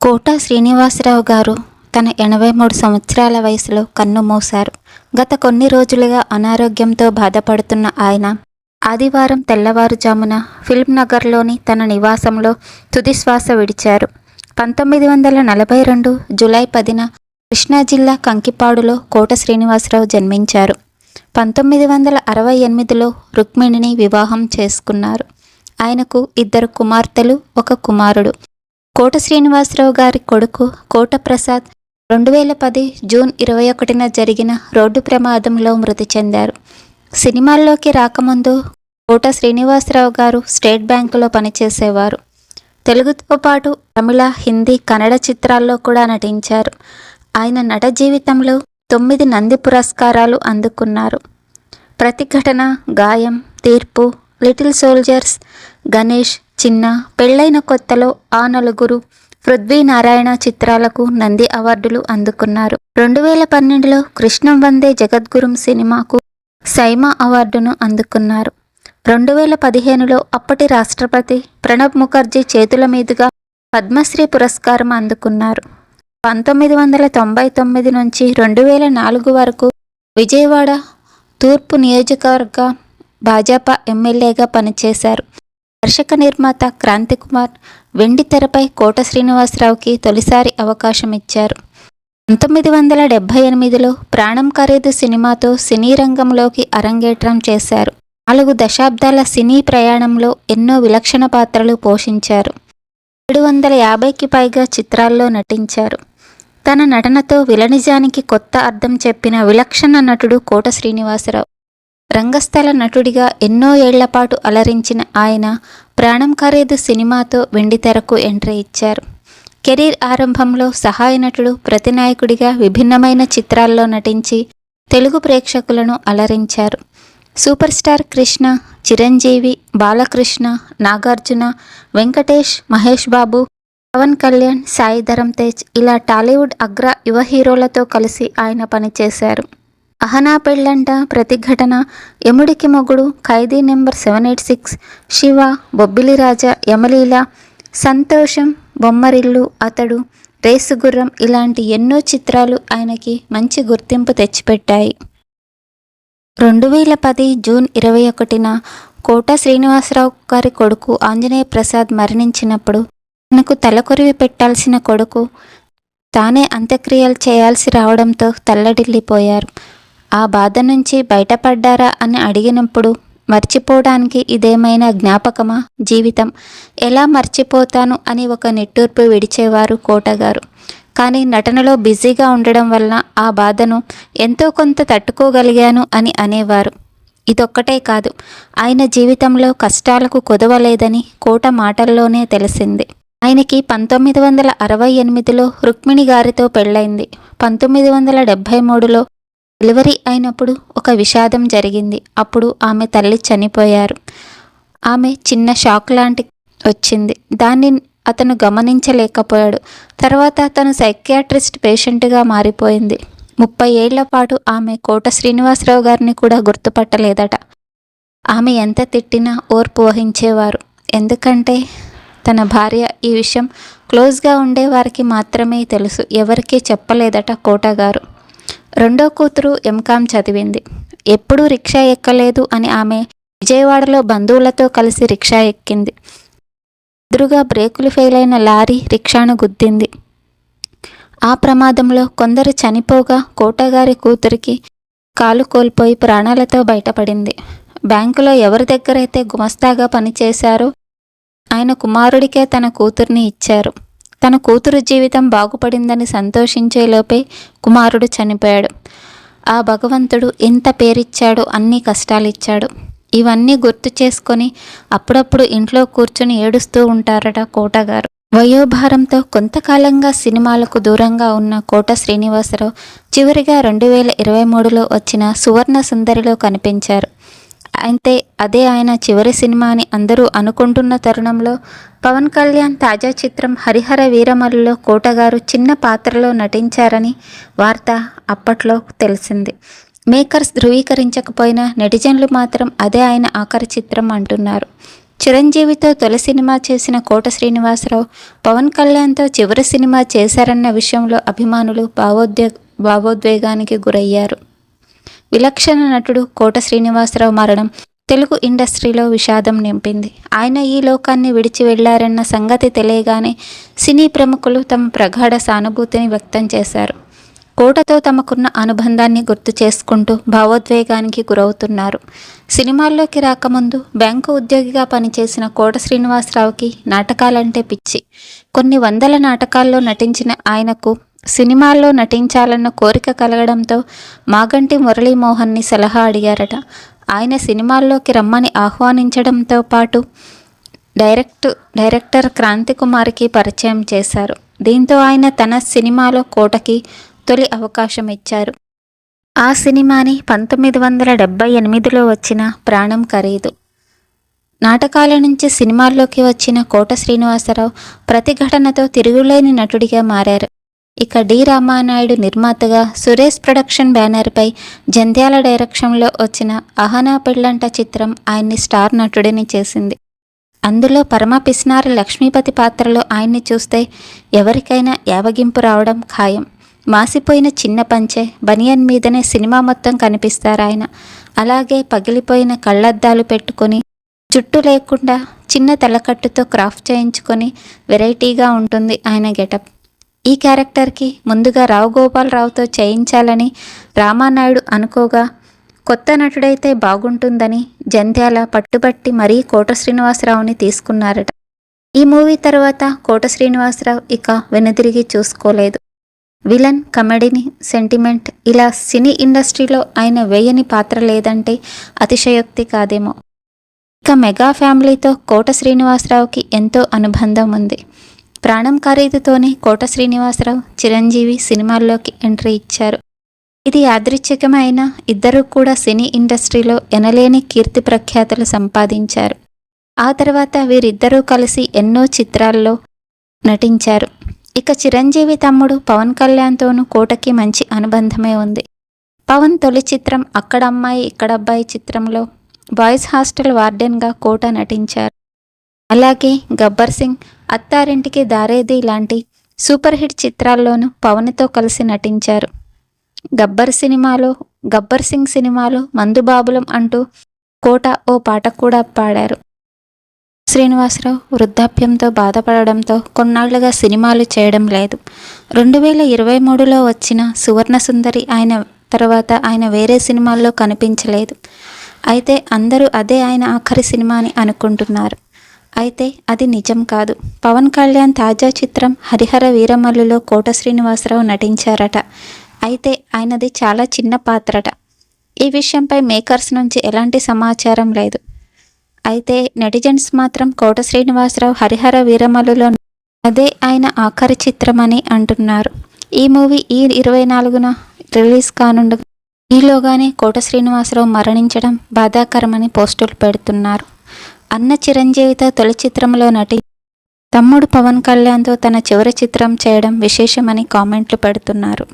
కోట శ్రీనివాసరావు గారు తన ఎనభై మూడు సంవత్సరాల వయసులో కన్ను మూశారు. గత కొన్ని రోజులుగా అనారోగ్యంతో బాధపడుతున్న ఆయన ఆదివారం తెల్లవారుజామున ఫిల్మ్ నగర్లోని తన నివాసంలో తుదిశ్వాస విడిచారు. పంతొమ్మిది వందల నలభై రెండు జూలై పదిన కృష్ణా జిల్లా కంకిపాడులో కోట శ్రీనివాసరావు జన్మించారు. పంతొమ్మిది వందల అరవై ఎనిమిదిలో రుక్మిణిని వివాహం చేసుకున్నారు. ఆయనకు ఇద్దరు కుమార్తెలు ఒక కుమారుడు. కోట శ్రీనివాసరావు గారి కొడుకు కోట ప్రసాద్ రెండు వేల పది జూన్ ఇరవై ఒకటిన జరిగిన రోడ్డు ప్రమాదంలో మృతి చెందారు. సినిమాల్లోకి రాకముందు కోట శ్రీనివాసరావు గారు స్టేట్ బ్యాంకులో పనిచేసేవారు. తెలుగుతో పాటు తమిళ హిందీ కన్నడ చిత్రాల్లో కూడా నటించారు. ఆయన నట జీవితంలో తొమ్మిది నంది పురస్కారాలు అందుకున్నారు. ప్రతిఘటన గాయం తీర్పు లిటిల్ సోల్జర్స్ గణేష్ చిన్న పెళ్ళైన కొత్తలో ఆ నలుగురు పృథ్వీ నారాయణ చిత్రాలకు నంది అవార్డులు అందుకున్నారు. రెండు వేల పన్నెండులో కృష్ణం వందే జగద్గురుం సినిమాకు సైమా అవార్డును అందుకున్నారు. రెండు వేల పదిహేనులో అప్పటి రాష్ట్రపతి ప్రణబ్ ముఖర్జీ చేతుల మీదుగా పద్మశ్రీ పురస్కారం అందుకున్నారు. పంతొమ్మిది వందల తొంభై తొమ్మిది నుంచి రెండు వేల నాలుగు వరకు విజయవాడ తూర్పు నియోజకవర్గ భాజపా ఎమ్మెల్యేగా పనిచేశారు. దర్శక నిర్మాత క్రాంతి కుమార్ వెండి తెరపై కోట శ్రీనివాసరావుకి తొలిసారి అవకాశం ఇచ్చారు పంతొమ్మిది వందల డెబ్భై ఎనిమిదిలో ప్రాణం ఖరీదు సినిమాతో సినీ రంగంలోకి అరంగేట్రం చేశారు. నాలుగు దశాబ్దాల సినీ ప్రయాణంలో ఎన్నో విలక్షణ పాత్రలు పోషించారు. ఏడు వందల యాభైకి పైగా చిత్రాల్లో నటించారు. తన నటనతో విలనిజానికి కొత్త అర్థం చెప్పిన విలక్షణ నటుడు కోట శ్రీనివాసరావు. రంగస్థల నటుడిగా ఎన్నో ఏళ్ళపాటు అలరించిన ఆయన ప్రాణం ఖరీదు సినిమాతో వెండితెరకు ఎంట్రీ ఇచ్చారు. కెరీర్ ఆరంభంలో సహాయ నటుడు ప్రతినాయకుడిగా విభిన్నమైన చిత్రాల్లో నటించి తెలుగు ప్రేక్షకులను అలరించారు. సూపర్ స్టార్ కృష్ణ చిరంజీవి బాలకృష్ణ నాగార్జున వెంకటేష్ మహేష్ బాబు పవన్ కళ్యాణ్ సాయి ధరమ్ తేజ్ ఇలా టాలీవుడ్ అగ్ర యువ హీరోలతో కలిసి ఆయన పనిచేశారు. అహనా పెళ్ళంట Pratighatana. Yamudiki Mogudu Khaidi number seven eight six. Siva Bobbili Raja Yamaleela Santosham Bommarillu Athadu Race Gurram ఇలాంటి ఎన్నో చిత్రాలు ఆయనకి మంచి గుర్తింపు తెచ్చిపెట్టాయి. రెండు వేల పది జూన్ ఇరవై ఒకటిన కోట శ్రీనివాసరావు గారి కొడుకు ఆంజనేయ ప్రసాద్ మరణించినప్పుడు తనకు తలకొరివి పెట్టాల్సిన కొడుకు తానే అంత్యక్రియలు చేయాల్సి రావడంతో తల్లడిల్లిపోయారు. ఆ బాధ నుంచి బయటపడ్డారా అని అడిగినప్పుడు మర్చిపోవడానికి ఇదేమైనా జ్ఞాపకమా? జీవితం ఎలా మర్చిపోతాను అని ఒక నిట్టూర్పు విడిచేవారు కోటగారు. కానీ నటనలో బిజీగా ఉండడం వలన ఆ బాధను ఎంతో కొంత తట్టుకోగలిగాను అని అనేవారు. ఇదొక్కటే కాదు ఆయన జీవితంలో కష్టాలకు కొదవలేదని కోట మాటల్లోనే తెలిసింది. ఆయనకి పంతొమ్మిది వందల అరవై ఎనిమిదిలో రుక్మిణి గారితో పెళ్ళైంది పంతొమ్మిది వందల డెబ్భై మూడులో డెలివరీ అయినప్పుడు ఒక విషాదం జరిగింది. అప్పుడు ఆమె తల్లి చనిపోయారు. ఆమె చిన్న షాక్ లాంటి వచ్చింది. దాన్ని అతను గమనించలేకపోయాడు. తర్వాత తను సైకియాట్రిస్ట్ పేషెంట్గా మారిపోయింది. ముప్పై ఏళ్ళ పాటు ఆమె కోట శ్రీనివాసరావు గారిని కూడా గుర్తుపట్టలేదట. ఆమె ఎంత తిట్టినా ఓర్పు వహించేవారు. ఎందుకంటే తన భార్య ఈ విషయం క్లోజ్గా ఉండేవారికి మాత్రమే తెలుసు. ఎవరికీ చెప్పలేదట కోటగారు. రెండో కూతురు ఎంకామ్ చదివింది. ఎప్పుడూ రిక్షా ఎక్కలేదు అని ఆమె విజయవాడలో బంధువులతో కలిసి రిక్షా ఎక్కింది. ఎదురుగా బ్రేకులు ఫెయిల్ అయిన లారీ రిక్షాను గుద్దింది. ఆ ప్రమాదంలో కొందరు చనిపోగా కోటగారి కూతురికి కాలు కోల్పోయి ప్రాణాలతో బయటపడింది. బ్యాంకులో ఎవరి దగ్గరైతే గుమస్తాగా పనిచేశారో ఆయన కుమారుడికే తన కూతుర్ని ఇచ్చారు. తన కూతురు జీవితం బాగుపడిందని సంతోషించేలోపే కుమారుడు చనిపోయాడు. ఆ భగవంతుడు ఎంత పేరిచ్చాడో అన్ని కష్టాలిచ్చాడు. ఇవన్నీ గుర్తు చేసుకొని అప్పుడప్పుడు ఇంట్లో కూర్చుని ఏడుస్తూ ఉంటారట కోటగారు. వయోభారంతో కొంతకాలంగా సినిమాలకు దూరంగా ఉన్న కోట శ్రీనివాసరావు చివరిగా రెండు వేల ఇరవై మూడులో వచ్చిన సువర్ణ సుందరిలో కనిపించారు. అయితే అదే ఆయన చివరి సినిమా అని అందరూ అనుకుంటున్న తరుణంలో పవన్ కళ్యాణ్ తాజా చిత్రం హరిహర వీరమల్లులో కోటగారు చిన్న పాత్రలో నటించారని వార్త అప్పట్లో తెలిసింది. మేకర్స్ ధృవీకరించకపోయినా నెటిజన్లు మాత్రం అదే ఆయన ఆఖరి చిత్రం అంటున్నారు. చిరంజీవితో తొలి సినిమా చేసిన కోట శ్రీనివాసరావు పవన్ కళ్యాణ్తో చివరి సినిమా చేశారన్న విషయంలో అభిమానులు భావోద్వే భావోద్వేగానికి గురయ్యారు. విలక్షణ నటుడు కోట శ్రీనివాసరావు మరణం తెలుగు ఇండస్ట్రీలో విషాదం నింపింది. ఆయన ఈ లోకాన్ని విడిచి వెళ్ళారన్న సంగతి తెలియగానే సినీ ప్రముఖులు తమ ప్రగాఢ సానుభూతిని వ్యక్తం చేశారు. కోటతో తమకున్న అనుబంధాన్ని గుర్తు చేసుకుంటూ భావోద్వేగానికి గురవుతున్నారు. సినిమాల్లోకి రాకముందు బ్యాంకు ఉద్యోగిగా పనిచేసిన కోట శ్రీనివాసరావుకి నాటకాలంటే పిచ్చి. కొన్ని వందల నాటకాల్లో నటించిన ఆయనకు సినిమాల్లో నటించాలన్న కోరిక కలగడంతో మాగంటి మురళీమోహన్ని సలహా అడిగారట. ఆయన సినిమాల్లోకి రమ్మని ఆహ్వానించడంతో పాటు డైరెక్ట్ డైరెక్టర్ క్రాంతి కుమార్కి పరిచయం చేశారు. దీంతో ఆయన తన సినిమాలో కోటకి తొలి అవకాశం ఇచ్చారు. ఆ సినిమాని పంతొమ్మిది వందల డెబ్బై ఎనిమిదిలో వచ్చిన ప్రాణం ఖరీదు. నాటకాల నుంచి సినిమాల్లోకి వచ్చిన కోట శ్రీనివాసరావు ప్రతిఘటనతో తిరుగులేని నటుడిగా మారారు. ఇక డి రామానాయుడు నిర్మాతగా సురేష్ ప్రొడక్షన్ బ్యానర్పై జంధ్యాల డైరెక్షన్లో వచ్చిన అహనా పెళ్ళంట చిత్రం ఆయన్ని స్టార్ నటుడిని చేసింది. అందులో పరమ పిస్నారి లక్ష్మీపతి పాత్రలో ఆయన్ని చూస్తే ఎవరికైనా యావగింపు రావడం ఖాయం. మాసిపోయిన చిన్న పంచె బనియన్ మీదనే సినిమా మొత్తం కనిపిస్తారు ఆయన అలాగే పగిలిపోయిన కళ్ళద్దాలు పెట్టుకొని జుట్టు లేకుండా చిన్న తలకట్టుతో క్రాఫ్ట్ చేయించుకొని వెరైటీగా ఉంటుంది ఆయన గెటప్. ఈ క్యారెక్టర్కి ముందుగా రావు గోపాలరావుతో చేయించాలని రామానాయుడు అనుకోగా కొత్త నటుడైతే బాగుంటుందని జంధ్యాల పట్టుబట్టి మరీ కోట శ్రీనివాసరావుని తీసుకున్నారట. ఈ మూవీ తర్వాత కోట శ్రీనివాసరావు ఇక వెనుదిరిగి చూసుకోలేదు. విలన్ కమెడీని సెంటిమెంట్ ఇలా సినీ ఇండస్ట్రీలో ఆయన వేయని పాత్ర లేదంటే అతిశయోక్తి కాదేమో. ఇక మెగా ఫ్యామిలీతో కోట శ్రీనివాసరావుకి ఎంతో అనుబంధం ఉంది. ప్రాణం ఖరీదుతోనే కోట శ్రీనివాసరావు చిరంజీవి సినిమాల్లోకి ఎంట్రీ ఇచ్చారు. ఇది యాదృచ్ఛికమైన ఇద్దరు కూడా సినీ ఇండస్ట్రీలో ఎనలేని కీర్తి ప్రఖ్యాతులు సంపాదించారు. ఆ తర్వాత వీరిద్దరూ కలిసి ఎన్నో చిత్రాల్లో నటించారు. ఇక చిరంజీవి తమ్ముడు పవన్ కళ్యాణ్తోనూ కోటకి మంచి అనుబంధమే ఉంది. పవన్ తొలి చిత్రం అక్కడ అమ్మాయి ఇక్కడ అబ్బాయి చిత్రంలో బాయ్స్ హాస్టల్ వార్డెన్గా కోట నటించారు. అలాగే గబ్బర్ సింగ్ అత్తారింటికి దారేది లాంటి సూపర్ హిట్ చిత్రాల్లోనూ పవన్తో కలిసి నటించారు. గబ్బర్ సినిమాలో గబ్బర్ సింగ్ సినిమాలో మందుబాబులం అంటూ కోట ఓ పాట కూడా పాడారు. శ్రీనివాసరావు వృద్ధాప్యంతో బాధపడడంతో కొన్నాళ్ళుగా సినిమాలు చేయడం లేదు. రెండు వేల ఇరవై మూడులో వచ్చిన సువర్ణ సుందరి ఆయన తర్వాత ఆయన వేరే సినిమాల్లో కనిపించలేదు. అయితే అందరూ అదే ఆయన ఆఖరి సినిమా అని అనుకుంటున్నారు. అయితే అది నిజం కాదు. పవన్ కళ్యాణ్ తాజా చిత్రం హరిహర వీరమల్లులో కోట శ్రీనివాసరావు నటించారట. అయితే ఆయనది చాలా చిన్న పాత్రట. ఈ విషయంపై మేకర్స్ నుంచి ఎలాంటి సమాచారం లేదు. అయితే నెటిజన్స్ మాత్రం కోట శ్రీనివాసరావు హరిహర వీరమల్లులో అదే ఆయన ఆఖరి చిత్రమని అంటున్నారు. ఈ మూవీ ఈ ఇరవై నాలుగున రిలీజ్ కానుండ ఈలోగానే కోట శ్రీనివాసరావు మరణించడం బాధాకరమని పోస్టులు పెడుతున్నారు. అన్న చిరంజీవితో తొలి చిత్రంలో నటి తమ్ముడు పవన్ కళ్యాణ్తో తన చివరి చిత్రం చేయడం విశేషమని కామెంట్లు పెడుతున్నారు.